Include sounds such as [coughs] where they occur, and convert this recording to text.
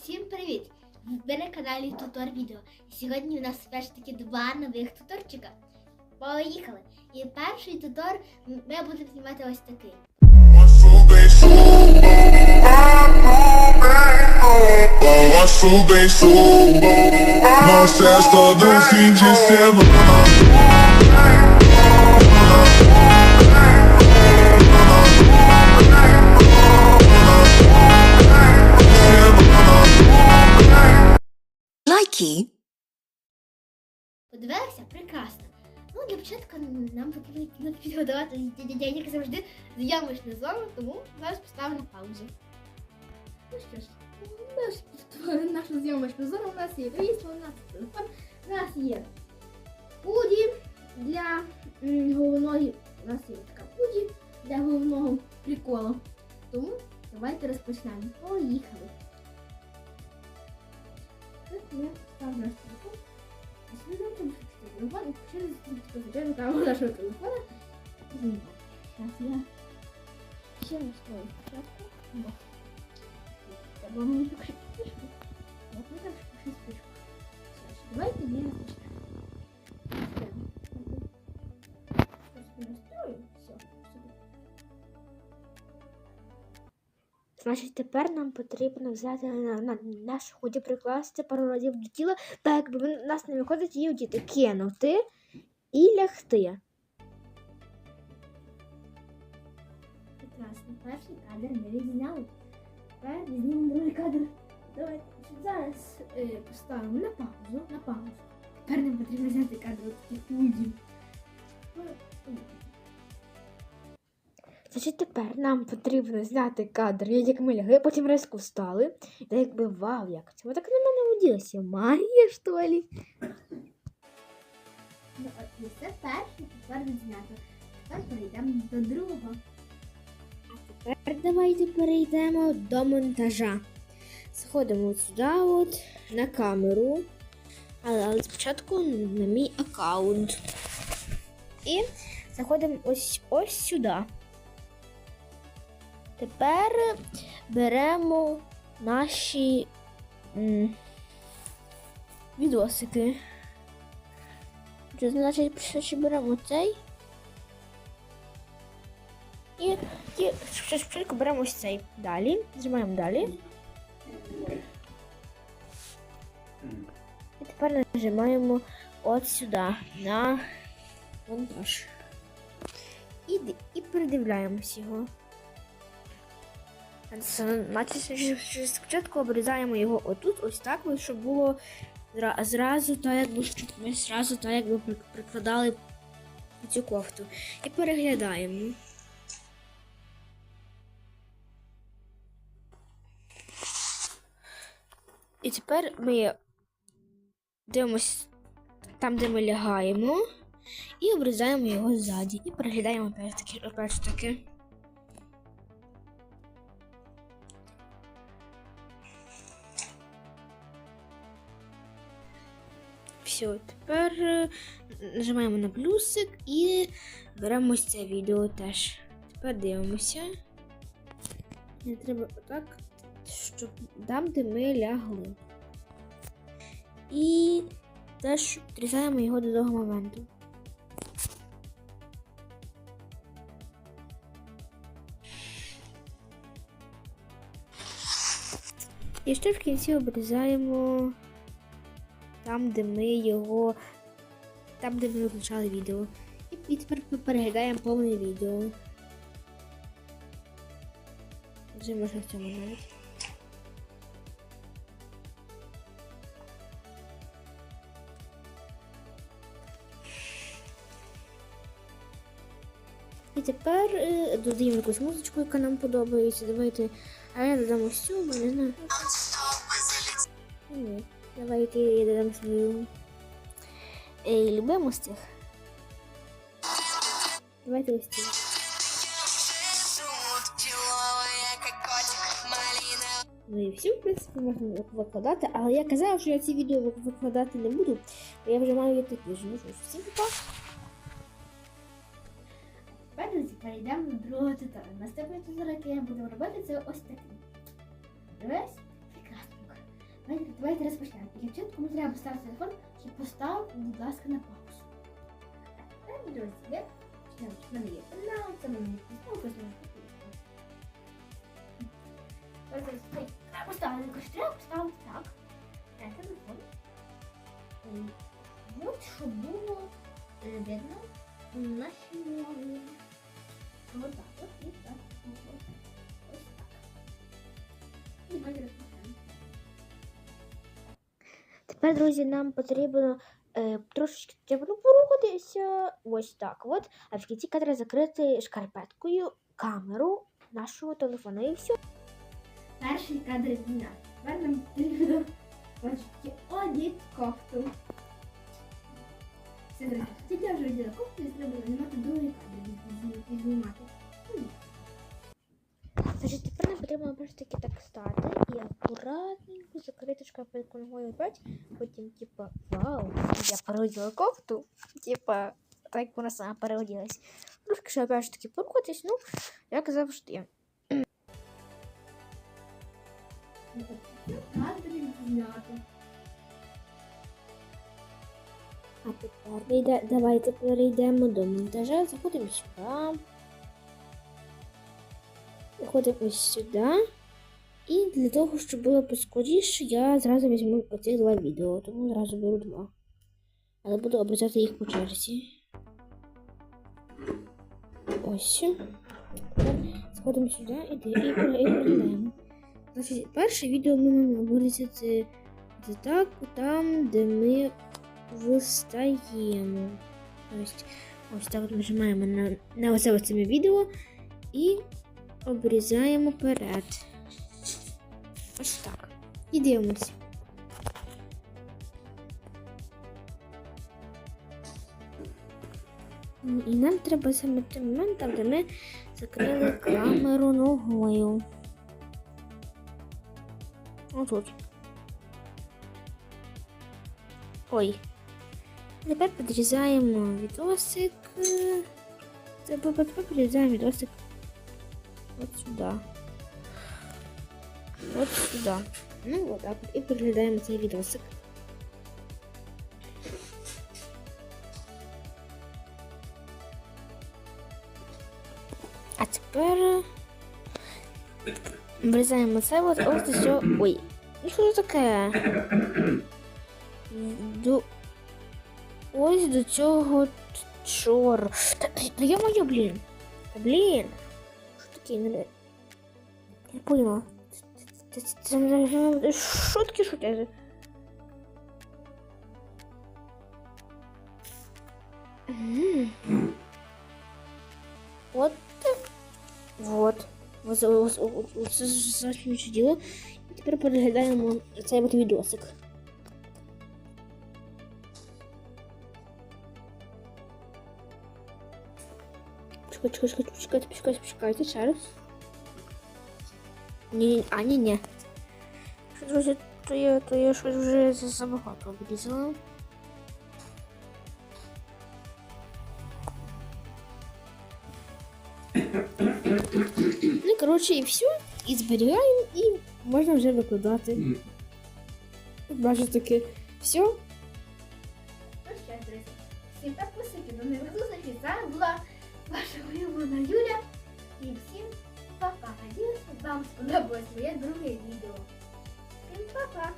Всім привіт! Ви на каналі Тутор Відео. Сьогодні у нас все ж таки два нових туторчика. Поїхали! І перший тутор ми будемо знімати ось такий. Bem sou Nós Лайки. Подивилися? Прекрасно. Ну, для початку нам потрібно підготувати дядя як завжди зйомочну зону, тому зараз поставимо паузу. Ну що ж, наш, нашу зйомочну зону у нас є крісло, у нас телефон, у нас є пуді для головної, у нас є така пуді для головного приколу. Тому давайте розпочнемо. Поїхали. Нашого телефона. Зараз я ще раз строю спочатку. Бо Треба мені закрити спичку. От ми там спичку. Все, давайте я. Настрою. Все, супер. Значить, тепер нам потрібно взяти на, на наш худі прикласти пару разів до тіла, так якби нас не виходить її діти кинути і лягти. Перший кадр ми відзняли. Тепер візьмемо другий кадр. Давайте зараз е, поставимо на паузу. На паузу. Тепер нам потрібно взяти кадр таких пудів. Значить, тепер нам потрібно зняти кадр, як ми лягли, потім резко встали. Та якби вау, як це? Так на мене уділися. Магія, що ли? Ну, от це перший, тепер відзнято. Тепер перейдемо до другого. Тепер давайте перейдемо до монтажа. Заходимо сюди, от, на камеру. Але, але спочатку на мій аккаунт. І заходимо ось ось сюди. Тепер беремо наші відосики. Це значить, беремо цей. І, і спочатку беремо ось цей. Далі. Зжимаємо далі. І тепер нажимаємо от сюди на монтаж. І, і передивляємось його. Значить, спочатку обрізаємо його отут, ось так, щоб було зразу так, якби ми зразу так, якби прикладали цю кофту. І переглядаємо. І тепер ми дивимось там, де ми лягаємо, і обрізаємо його ззаді. І переглядаємо опять таки. Таки. Все, тепер е, нажимаємо на плюсик і беремо це відео теж. Тепер дивимося. Не треба отак щоб там, де ми лягли. І теж відрізаємо його до того моменту. І ще в кінці обрізаємо там, де ми його. Там, де ми виключали відео. І тепер ми переглядаємо повне відео. Вже можна в цьому навіть. І тепер е, додаємо якусь музичку, яка нам подобається. Давайте. А я додам ось цю, бо не знаю. Ні, давайте я додам свою е, любиму з цих. Давайте ось цю. Ну і всім, в принципі, можна викладати, але я казала, що я ці відео викладати не буду, бо я вже маю такі ж. Ну що всім па. Перейдемо до другого тутора. Наступний тутор, який я буду робити, це ось такий. Дивись, прекрасно. давайте розпочнемо. Для початку ми треба поставити телефон, щоб поставив, будь ласка, на паузу. Так, друзі, я почнемо. В мене є канал, це мене пісню, просто Треба поставити, якось треба поставити так. На телефон. От, щоб було видно наші мови. Ось так, от і так. Ось так. Ось так. І давайте розпочнемо. Тепер, друзі, нам потрібно е, трошечки треба ну, порухатися. Ось так. От. А в кінці кадра закрити шкарпеткою камеру нашого телефона. І все. Перший кадр дня. Тепер нам потрібно одіть кофту. Друзі, тільки я вже оділа кофту і треба знімати другий кадр і- знімати. Значить, тепер нам потрібно бачиш таки так стати і акуратненько закрити шкарпетку ногою опять. Потім, типа, вау, я переоділа кофту. Типа, так вона сама переоділась. Трошки ще опять ж таки порухатись, ну, як завжди. Кадр зняти. А тепер йде, давайте перейдемо до монтажа. Заходимо сюди. Заходимо сюди. І для того, щоб було поскоріше, я зразу візьму оці два відео, тому зразу беру два. Але буду обрізати їх по черзі. Ось. Заходимо сюди і, де- і, пере- і переглядаємо. Значить, перше відео ми маємо вирізати так, там, де ми вистаємо. Тобто, ось так нажимаємо на, на оце цими відео і обрізаємо перед. Ось так. І дивимося. І нам треба саме той момент, там, де ми закрили [coughs] камеру ногою. Отут. Ой. Тепер підрізаємо відосик. е, Тепер підрізаємо відосик. От сюди. От сюди. Ну, от так. І переглядаємо цей відосик. А тепер врізаємо це от ось до цього. Ой, ну що таке? Ось до цього чор. Та, та я маю, блін. Та, блін. Що таке? Не... Я поняла. Це- це- це- це- Що таке шутять? М. Вот. так. Вот. Ось ось- ось- ось це значить діло. І тепер переглядаємо цей от відосик. Чекайте, чекайте, чекайте, чекайте, чекайте, ще раз. Ні, а, ні, ні. Що, Друзі, то я, то я щось вже забагато обрізала. Ну, коротше, і все. І зберігаємо, і можна вже викладати. Бачите таки, все. Ну що, друзі, всім зустрічей. З вами була ваша улюблена Юля. и всем пока один Надіюся, вам сподобалось моє друге відео. Всім па-па!